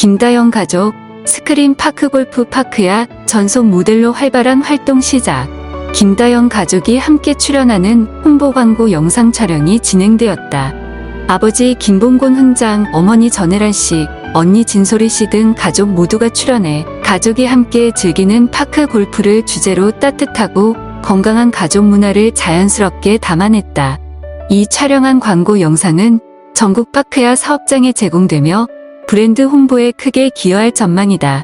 김다영 가족, 스크린 파크 골프 파크야 전속 모델로 활발한 활동 시작. 김다영 가족이 함께 출연하는 홍보 광고 영상 촬영이 진행되었다. 아버지 김봉곤 훈장, 어머니 전혜란 씨, 언니 진소리 씨 등 가족 모두가 출연해 가족이 함께 즐기는 파크 골프를 주제로 따뜻하고 건강한 가족 문화를 자연스럽게 담아냈다. 이 촬영한 광고 영상은 전국 파크야 사업장에 제공되며 브랜드 홍보에 크게 기여할 전망이다.